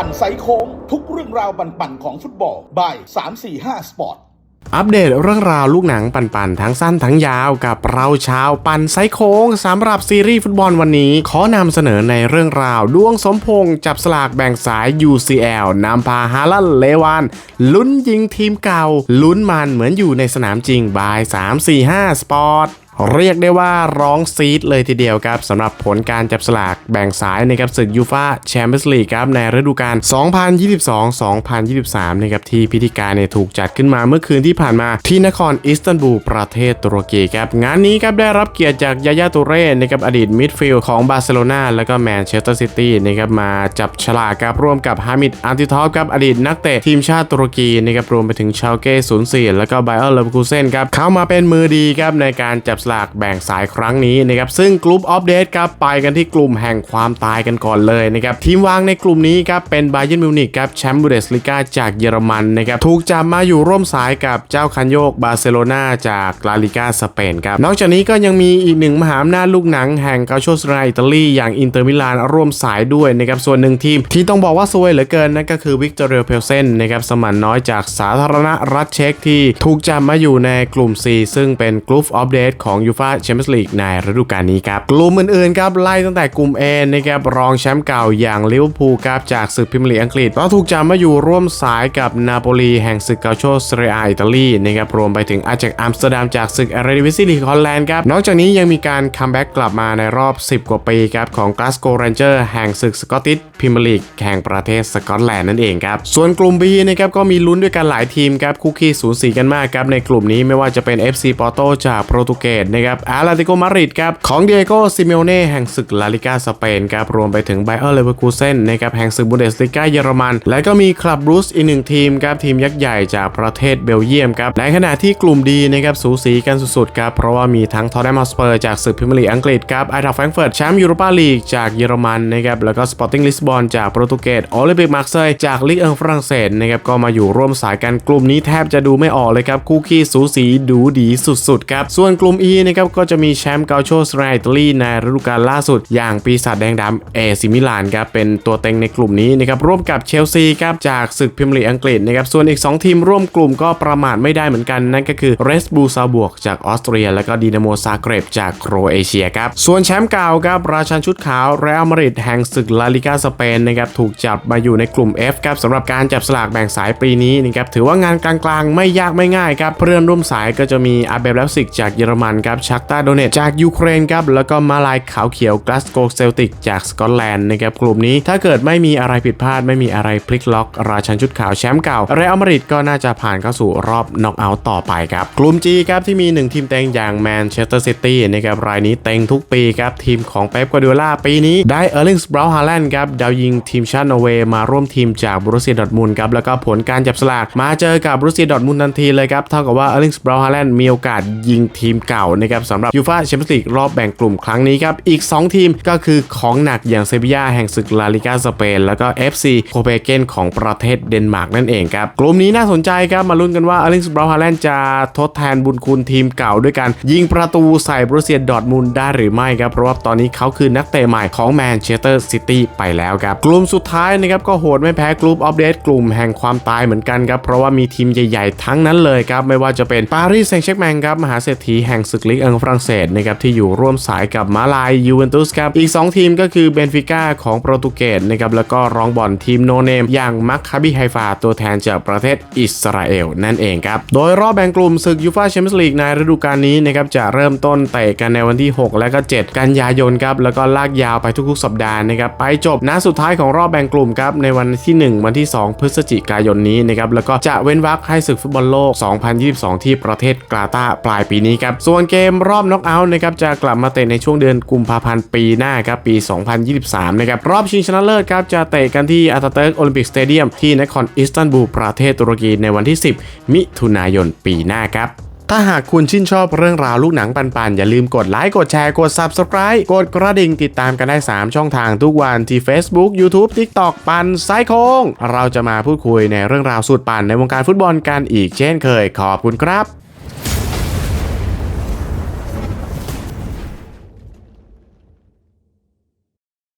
ปั่นไซโค้ง ทุกเรื่องราวปั่นๆของฟุตบอลบาย 345 สปอร์ตอัปเดตเรื่องราวลูกหนังปันๆทั้งสั้นทั้งยาวกับเราชาวปันไซโค้งสำหรับซีรีส์ฟุตบอลวันนี้ ขอนำเสนอในเรื่องราวดวงสมพงษ์จับสลากแบ่งสาย UCL นำพาฮาลันเลวานลุ้นยิงทีมเก่า ลุ้นมันเหมือนอยู่ในสนามจริงบาย 345 สปอร์ต เรียกได้ว่าร้องซีดเลยทีเดียวครับสำหรับผลการจับสลากแบ่งสายนะครับศึกยูฟาแชมเปี้ยนส์ลีกครับในฤดูกาล 2022-2023 นะครับที่พิธีการเนี่ยถูกจัดขึ้นมาเมื่อคืนที่ผ่านมาที่นครอิสตันบูลประเทศตุรกีครับงานนี้ครับได้รับเกียรติจากยายาตูเร่นะครับอดีตมิดฟิลด์ของบาร์เซโลนาแล้วก็แมนเชสเตอร์ซิตี้นะครับมาจับฉลากครับร่วมกับฮามิดอันติทอฟครับอดีตนักเตะทีมชาติตุรกีนะครับรวมไปถึงชาลเก้04 แล้วก็ไบเออร์เลเวอร์คูเซนครับเข้ามาเป็นมือดีครับในการจับลากแบ่งสายครั้งนี้นะครับซึ่งกลุ่มออฟเดตครับไปกันที่กลุ่มแห่งความตายกันก่อนเลยนะครับทีมวางในกลุ่มนี้ครับเป็นบาเยิร์นมิวนิกครับแชมป์บูเดสลิกาจากเยอรมันนะครับถูกจับมาอยู่ร่วมสายกับเจ้าคันโยกบาร์เซโลนาจากลาลิกาสเปนครับนอกจากนี้ก็ยังมีอีกหนึ่งมหาอำนาจลูกหนังแห่งเกาโชสราอิตาลีอย่างอินเตอร์มิลานร่วมสายด้วยนะครับส่วนหนึ่งทีมที่ต้องบอกว่าซวยเหลือเกินนั่นก็คือวิกตอเรียเพลเซนนะครับสมันน้อยจากสาธารณรัฐเช็กที่ถูกจับมาอยู่ในกลุ่ม C ซึ่งเป็นกลุ่มออฟเดตของอยูฟาแชมเปี้ยนส์ลีกในฤดูกาลนี้ครับกลุ่มอื่นๆครับไล่ตั้งแต่กลุ่ม A นะครับรองแชมป์เก่าอย่างลิเวอร์พูลครับจากศึกพรีเมียร์ลีกอังกฤษก็ถูกจับมาอยู่ร่วมสายกับนาโปลีแห่งศึกเกาโชเซเรียอิตาลีนะครับรวมไปถึงอาจากอัมสเตอร์ดัมจากศึกอร์เรดิวิซีลีกฮอลแลนด์ครับนอกจากนี้ยังมีการคัมแบ็กกลับมาในรอบ 10 กว่าปีครับของกลาสโกเรนเจอร์แห่งศึกสกอตติชพรีเมียร์ลีกแห่งประเทศสกอตแลนด์นั่นเองครับส่วนกลุ่ม B นะครับก็มีลุ้นด้วยกันหลายทีมครับคู่ขี้สูสีกันมากครับในกลุ่มนี้ไม่ว่าจะเป็น FC ปอร์โตจากโปรตุเกสนะครับอาร์ติโกมาริดครับของเดียโกซิเมโอเน่แห่งศึกลาลิกาสเปนครับรวมไปถึงไบเออร์เลเวอร์คูเซนนะครับแห่งศึกบูเดสลิกาเยอรมัน และก็มีคลับบรูซอีกหนึ่งทีมครับทีมยักษ์ใหญ่จากประเทศเบลเยียมครับในขณะที่กลุ่มดีนะครับสูสีกันสุดๆครับเพราะว่ามีทั้งทอร์เนมอสเปอร์จากศึกพรีเมียร์ลีกอังกฤษครับไอทัฟแฟรงเฟิร์ตแชมป์ยูโรปาลีกจากเยอรมันนะครับแล้วก็สปอร์ติ้งลิสบอนจากโปรตุเกสโอลิมปิกมาร์เซย์จากลีกเอิงฝรั่งเศสนะครับก็มาอยู่ร่วมสายกันกลุ่มนี้แทบจะดูไม่ออกเลยครับคู่ขี้สูสีดูดีสุดๆครับส่วนกลุ่ม E นะครับก็จะมีแชมป์เกาโชสไรตาลีในฤดูกาลล่าสุด อย่างปีศาจแดงดำเอซิมิลานครับเป็นตัวเต็งในกลุ่มนี้นะครับร่วมกับเชลซีครับจากศึกพรีเมียร์ลีอังกฤษนะครับส่วนอีก 2 ทีมร่วมกลุ่มก็ประมาทไม่ได้เหมือนกัน นั่นก็คือเรสบูซาบวกจากออสเตรีย แล้วก็ดีนาโมซาเกรบจากโครเอเชียครับส่วนแชมป์เก่าครับราชันชุดขาวเรอัลมาดริดแห่งศึกลาลิกาสเปนนะครับถูกจับมาอยู่ในกลุ่ม F ครับสำหรับการจับสลากแบ่งสายปีนี้นะครับถือว่างานกลางๆ ไม่ยากไม่ง่ายครับเพื่อนร่วมสายก็จะมีอาเบลเลฟซิกจากเยอรมันครับชักตาโดเนตจากยูเครนครับแล้วก็มาลายขาวเขียวกลาสโกเซลติกจากสกอตแลนด์นะครับกลุ่มนี้ถ้าเกิดไม่มีอะไรผิดพลาดไม่มีอะไรพลิกล็อก ราชันชุดขาวแชมป์เก่าเรอัลมาดริดก็น่าจะผ่านเข้าสู่รอบน็อกเอาท์ต่อไปครับกลุ่ม G ครับที่มี 1 ทีมเต็งอย่างแมนเชสเตอร์ซิตี้นะครับรายนี้เต็งทุกปีครับทีมของเป๊ปกวาดิโอลาปีนี้ได้เออร์ลิงส์บราวฮาแลนด์ครับดาวยิงทีมชาตินอร์เวย์มาร่วมทีมจากบรูเซียดอทมุนครับแล้วก็ผลการจับสลากมาเจอกับบรูเซียดอทมุนทันทีเลยครับเท่ากับว่าเออร์ลิงส์บราวฮาแลนด์มีโอกาสยิงทีมเก่านะครับสำหรับยูฟาแชมเปี้ยนส์ลีกรอบแบ่งกลุ่มครั้งนี้ครับ อีก 2 ทีมก็คือของหนักอย่างเซบียาแห่งศึกลาลิกาสเปน แล้วก็ FC โคเปเกนของประเทศเดนมาร์กนั่นเองครับ กลุ่มนี้น่าสนใจครับ มาลุ้นกันว่าเอลิงส์บราวฮาแลนด์จะทดแทนบุญคุณทีมเก่าด้วยการยิงประตูใส่บรูเซียดอร์ทมุนได้หรือไม่ครับ เพราะว่าตอนนี้เขาคือนักเตะใหม่ของแมนเชสเตอร์ซิตี้ไปแล้วครับ กลุ่มสุดท้ายนะครับก็โหดไม่แพ้กลุ่มอัปเดตกลุ่มแห่งความตายเหมือนกันครับเพราะว่ามีทีมใหญ่ ๆ ทั้งนั้นเลยครับไม่ว่าจะเป็นปารีสแซงต์แชร์แมงครับมหาเศรษฐีแห่งศึกลีกอังฝรั่งเศสนะครับที่อยู่ร่วมสายกับมาลายยูเวนตุสครับอีก 2 ทีมก็คือเบนฟิก้าของโปรตุเกสนะครับแล้วก็รองบอลทีมโนเนมอย่างมักคาบิไฮฟาตัวแทนจากประเทศอิสราเอลนั่นเองครับโดยรอบแบ่งกลุ่มศึกยูฟาแชมเปี้ยนส์ลีกในฤดูกาลนี้นะครับจะเริ่มต้นเตะกันในวันที่ 6 และก็ 7 กันยายนครับแล้วก็ลากยาวไปทุกๆ สัปดาห์นะครับไปจบนัดสุดท้ายของรอบแบ่งกลุ่มครับในวันที่ 1 วันที่ 2 พฤศจิกายนนี้นะครับแล้วก็จะเว้นวรรคให้ศึกฟุตบอลโลก 2022 ที่ประเทศกาตาร์ปลายปีนี้ครับส่วนเกมรอบน็อกเอาท์นะครับจะกลับมาเตะในช่วงเดือนกุมภาพันธ์ปีหน้าครับปี 2023 นะครับรอบชิงชนะเลิศครับจะเตะกันที่อาตาเติร์กโอลิมปิกสเตเดียมที่นครอิสตันบูลประเทศตุรกีในวันที่ 10 มิถุนายนปีหน้าครับถ้าหากคุณชื่นชอบเรื่องราวลูกหนังปันๆ อย่าลืมกดไลค์ กดแชร์ กด Subscribe กดกระดิ่งติดตามกันได้ 3 ช่องทางทุกวันที่ Facebook YouTube TikTok ปันไซโค้งเราจะมาพูดคุยในเรื่องราวสุดปันในวงการฟุตบอลกันอีกเช่นเคยขอบคุณครับ